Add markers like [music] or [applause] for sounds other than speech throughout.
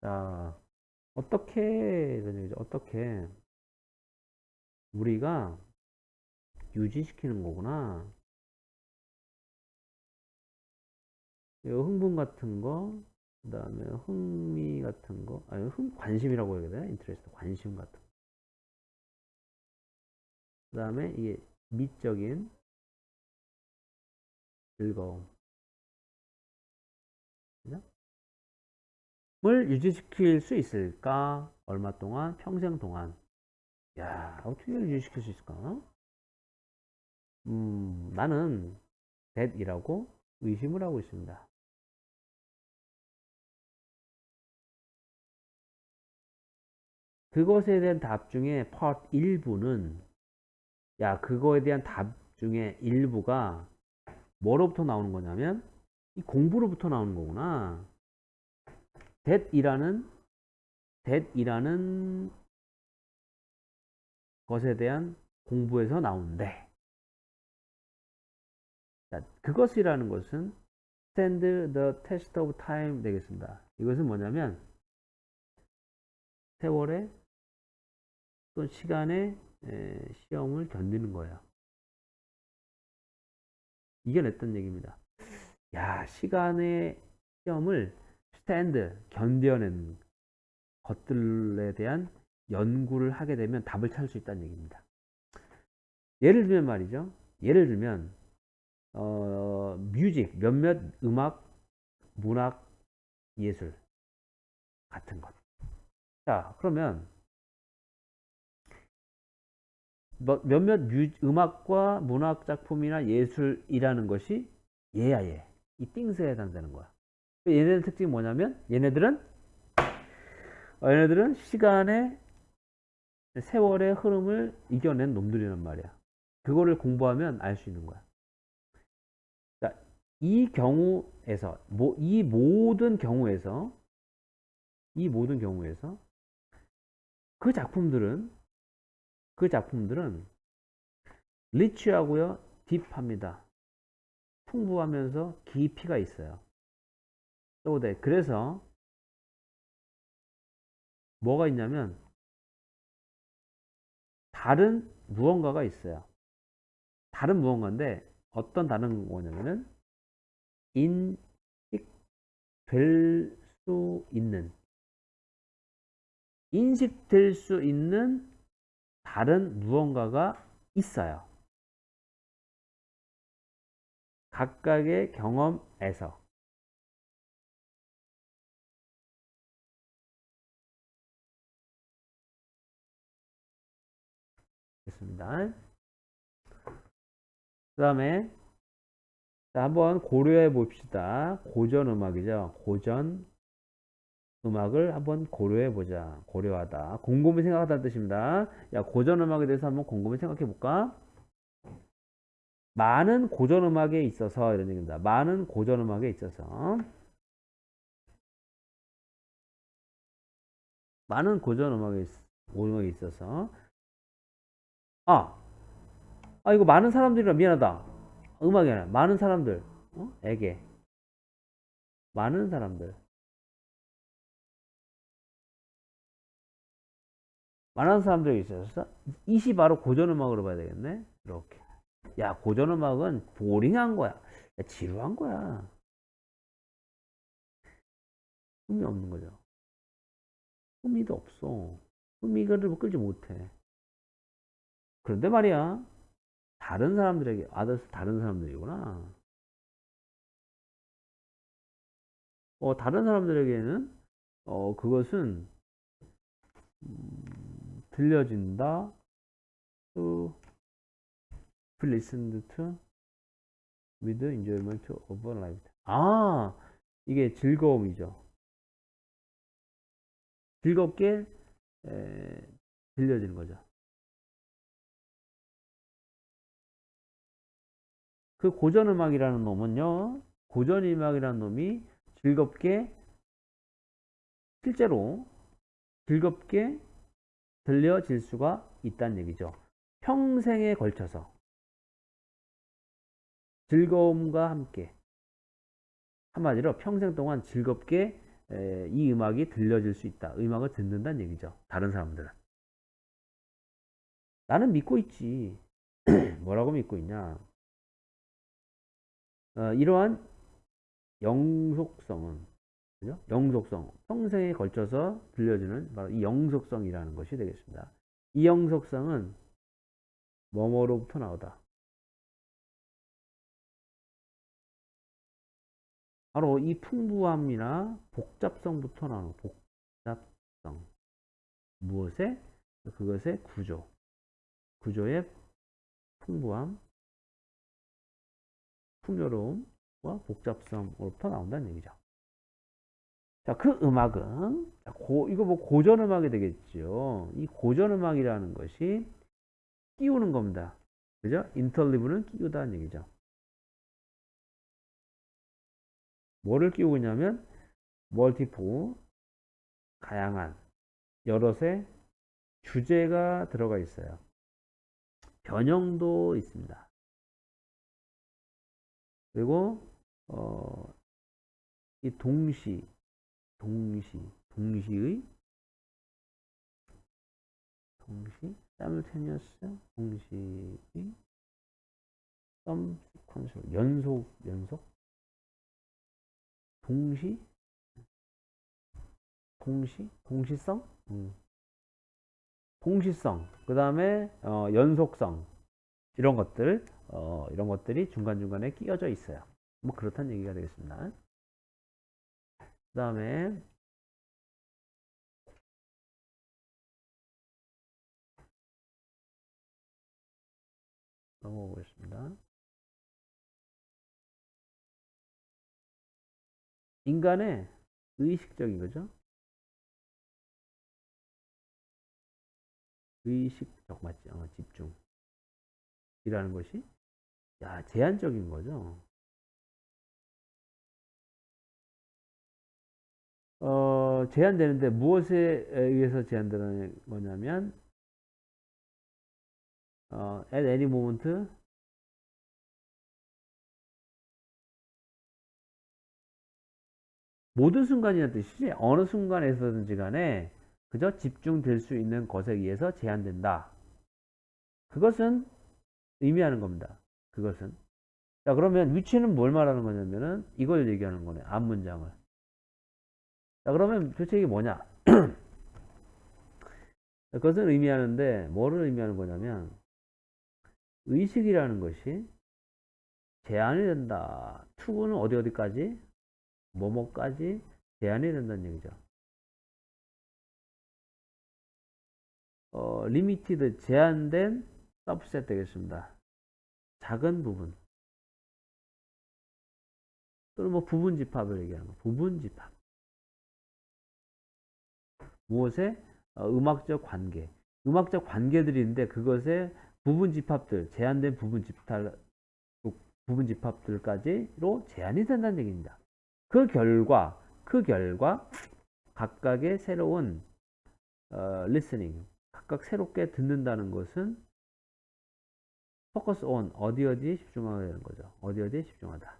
자, 어떻게, 이런 얘기죠. 어떻게 우리가 유지시키는 거구나. 이 흥분 같은 거, 그 다음에 흥미 같은 거, 아니, 흥, 관심이라고 해야 되나? 인트레스트, 관심 같은 거. 그 다음에 이게 미적인 즐거움. 을 유지시킬 수 있을까? 얼마 동안? 평생 동안. 야, 어떻게 유지시킬 수 있을까? 음, 나는 that이라고 의심을 하고 있습니다. 그것에 대한 답 중에 part 일부는 야, 그거에 대한 답 중에 일부가 뭐로부터 나오는 거냐면 이 공부로부터 나오는 거구나. That이라는 that이라는 것에 대한 공부에서 나오는데 자, 그것이라는 것은 stand the test of time 되겠습니다. 이것은 뭐냐면 세월의 또 시간의 에, 시험을 견디는 거예요. 이겨냈던 얘기입니다. 야, 시간의 시험을 스탠드, 견뎌낸 것들에 대한 연구를 하게 되면 답을 찾을 수 있다는 얘기입니다. 예를 들면 말이죠. 예를 들면, 어, 뮤직, 몇몇 음악, 문학, 예술 같은 것. 자, 그러면 뭐- 몇몇 뮤, 음악과 문학 작품이나 예술이라는 것이 얘야 얘. 이 띵스에 해당되는 거야. 얘네들 특징이 뭐냐면 얘네들은 어, 얘네들은 시간의 세월의 흐름을 이겨낸 놈들이란 말이야. 그거를 공부하면 알 수 있는 거야. 자, 이 경우에서 뭐, 이 모든 경우에서 이 모든 경우에서 그 작품들은 그 작품들은 리치하고요 딥합니다. 풍부하면서 깊이가 있어요. 또 네, 그래서 뭐가 있냐면 다른 무언가가 있어요. 다른 무언가인데 어떤 다른 거냐면은 인식 될 수 있는 인식될 수 있는 다른 무언가가 있어요. 각각의 경험에서 됐습니다. 그 다음에 자, 한번 고려해 봅시다. 고전 음악이죠. 고전 음악을 한번 고려해 보자. 고려하다. 곰곰이 생각하다는 뜻입니다. 야, 고전 음악에 대해서 한번 곰곰이 생각해 볼까? 많은 고전 음악에 있어서 이런 얘기입니다. 많은 고전 음악에 있어서 많은 고전 음악에 있, 음악에 있어서 아, 아 이거 많은 사람들이라 미안하다. 음악이 아니라 많은 사람들, 어? 에게 많은 사람들. 많은 사람들이 있어서 이시 바로 고전 음악으로 봐야 되겠네. 이렇게. 야, 고전 음악은 보링한 거야. 야, 지루한 거야. 흥미 없는 거죠. 흥미도 없어. 흥미를 끌지 못해. 그런데 말이야. 다른 사람들에게, 아더스 다른 사람들이구나. 어, 다른 사람들에게는, 어, 그것은, 음, 들려진다. to be listened to with enjoyment of life. 아, 이게 즐거움이죠. 즐겁게 에, 들려지는 거죠. 그 고전 음악이라는 놈은요, 고전 음악이라는 놈이 즐겁게 실제로 즐겁게 들려질 수가 있다는 얘기죠. 평생에 걸쳐서 즐거움과 함께 한마디로 평생 동안 즐겁게 에, 이 음악이 들려질 수 있다. 음악을 듣는다는 얘기죠. 다른 사람들은. 나는 믿고 있지. [clears throat] 뭐라고 믿고 있냐? 어, 이러한 영속성은 그죠? 영속성, 평생에 걸쳐서 들려주는 바로 이 영속성이라는 것이 되겠습니다. 이 영속성은 뭐뭐로부터 나오다. 바로 이 풍부함이나 복잡성부터 나오는 복잡성. 무엇의? 그것의 구조. 구조의 풍부함, 풍요로움과 복잡성으로부터 나온다는 얘기죠. 자, 그 음악은, 자, 고, 이거 뭐 고전 음악이 되겠죠. 이 고전 음악이라는 것이 끼우는 겁니다. 그죠? 인터리브는 끼우다는 얘기죠. 뭐를 끼우고 있냐면, 멀티포, 다양한, 여럿의 주제가 들어가 있어요. 변형도 있습니다. 그리고, 어, 이 동시, 동시, 동시의, 동시, simultaneous, 동시의, some sequential, 연속, 연속, 동시, 동시, 동시성, 음. 동시성, 그 다음에 어, 연속성 이런 것들, 어, 이런 것들이 중간 중간에 끼어져 있어요. 뭐 그렇다는 얘기가 되겠습니다. 그 다음에 넘어가 보겠습니다. 인간의 의식적인 거죠. 의식적 맞지? 어, 집중. 이라는 것이 야 제한적인 거죠. 어, 제한되는데 무엇에 의해서 제한되는 거냐면 어, at any moment 모든 순간이라는 뜻이지 어느 순간에서든지 간에 그저 집중될 수 있는 것에 의해서 제한된다. 그것은 의미하는 겁니다. 그것은. 자, 그러면 위치는 뭘 말하는 거냐면은 이걸 얘기하는 거네. 앞 문장을. 자, 그러면 도대체 이게 뭐냐? [clears throat] 그것은 의미하는데 뭐를 의미하는 거냐면 의식이라는 것이 제한이 된다. 투구는 어디 어디까지? 뭐뭐까지 제한이 된다는 얘기죠. 어, 리미티드 제한된 서브셋 되겠습니다. 작은 부분. 또는 뭐 부분 집합을 얘기하는 거. 부분 집합. 무엇에? 어, 음악적 관계. 음악적 관계들이 있는데 그것에 부분 집합들 제한된 부분 집합 부분 집합들까지로 제한이 된다는 얘기입니다. 그 결과 그 결과 각각의 새로운 어, listening 각각 새롭게 듣는다는 것은 focus on 어디 어디에 집중하게 되는 거죠. 어디 어디에 집중하다.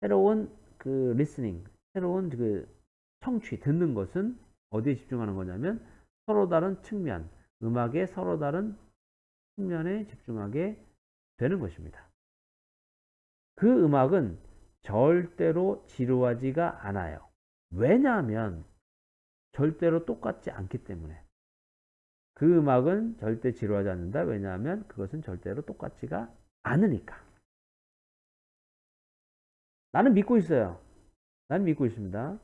새로운 그 listening, 새로운 그 청취, 듣는 것은 어디에 집중하는 거냐면 서로 다른 측면, 음악의 서로 다른 측면에 집중하게 되는 것입니다. 그 음악은 절대로 지루하지가 않아요. 왜냐하면 절대로 똑같지 않기 때문에. 그 음악은 절대 지루하지 않는다. 왜냐하면 그것은 절대로 똑같지가 않으니까. 나는 믿고 있어요. 나는 믿고 있습니다.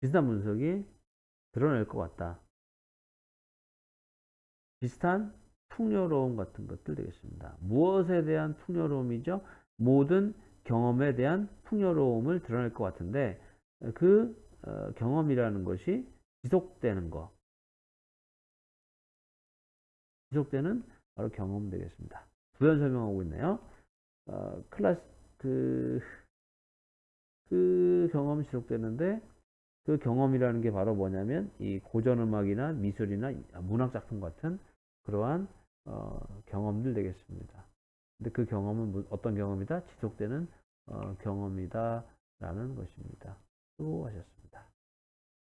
비슷한 분석이 드러낼 것 같다. 비슷한 풍요로움 같은 것들 되겠습니다. 무엇에 대한 풍요로움이죠? 모든 경험에 대한 풍요로움을 드러낼 것 같은데 그 어, 경험이라는 것이 지속되는 거 지속되는 바로 경험 되겠습니다. 부연 설명하고 있네요. 어, 클래스 그, 그 경험이 지속되는데 그 경험이라는 게 바로 뭐냐면 이 고전 음악이나 미술이나 문학 작품 같은 그러한 어, 경험들 되겠습니다. 근데 그 경험은 뭐- 어떤 경험이다? 지속되는 어, 경험이다 라는 것입니다. 수고하셨습니다.